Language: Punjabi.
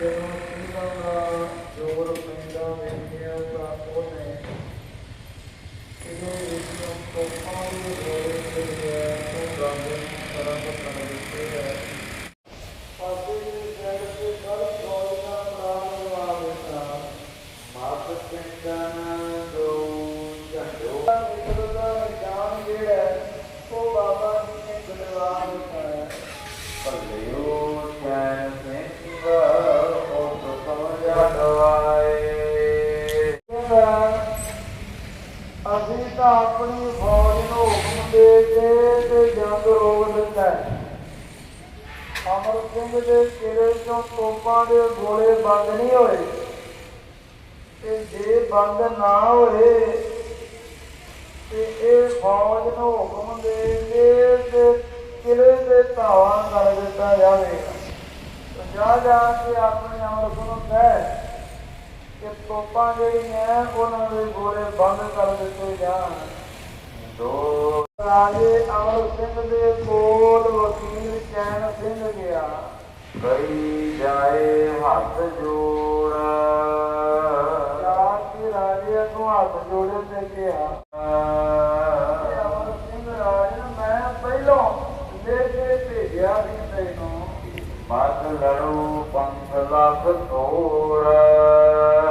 ਜਦੋਂ ਸਿੰਘਾਂ ਦਾ ਜੋਰ ਪੈਂਦਾ ਵੇਖਿਆ ਅਸੀਂ ਤਾਂ ਆਪਣੀ ਫੌਜ ਨੂੰ ਹੁਕਮ ਦੇ ਕੇ ਤੇ ਜੰਗ ਰੋਕ ਦਿੱਤਾ ਅਮਰ ਸਿੰਘ ਦੇ ਕਿਲੇ ਤੋਂ ਤੋਪਾਂ ਦੇ ਗੋਲੇ ਬੰਦ ਨਹੀਂ ਹੋਏ ਤੇ ਜੇ ਬੰਦ ਨਾ ਹੋਏ ਕਰ ਦਿੱਤਾ ਜਾਵੇਗਾ ਤੇ ਜਾ ਜਾ ਕੇ ਆਪਣੇ ਅਮਰ ਨੂੰ ਕਹਿ ਕਿ ਤੋਪਾਂ ਜਿਹੜੀਆਂ ਉਹਨਾਂ ਦੇ ਗੋਲੇ ਬੰਦ ਕਰ ਦਿੱਤੇ ਜਾਣ। ਦੋ ਰਾਜੇ ਅਮਰ ਸਿੰਘ ਦੇ ਕੋਲ ਵਕੀਲ ਚੈਨ ਸਿੰਘ ਗਿਆ। ਕਈ ਜਾਏ ਹੱਥ ਜੋੜ। ਜਾ ਕੇ ਰਾਜੇ ਨੂੰ ਹੱਥ ਜੋੜੇ ਤੇ ਗਿਆ બાદલરો પંખ લાભ તોરા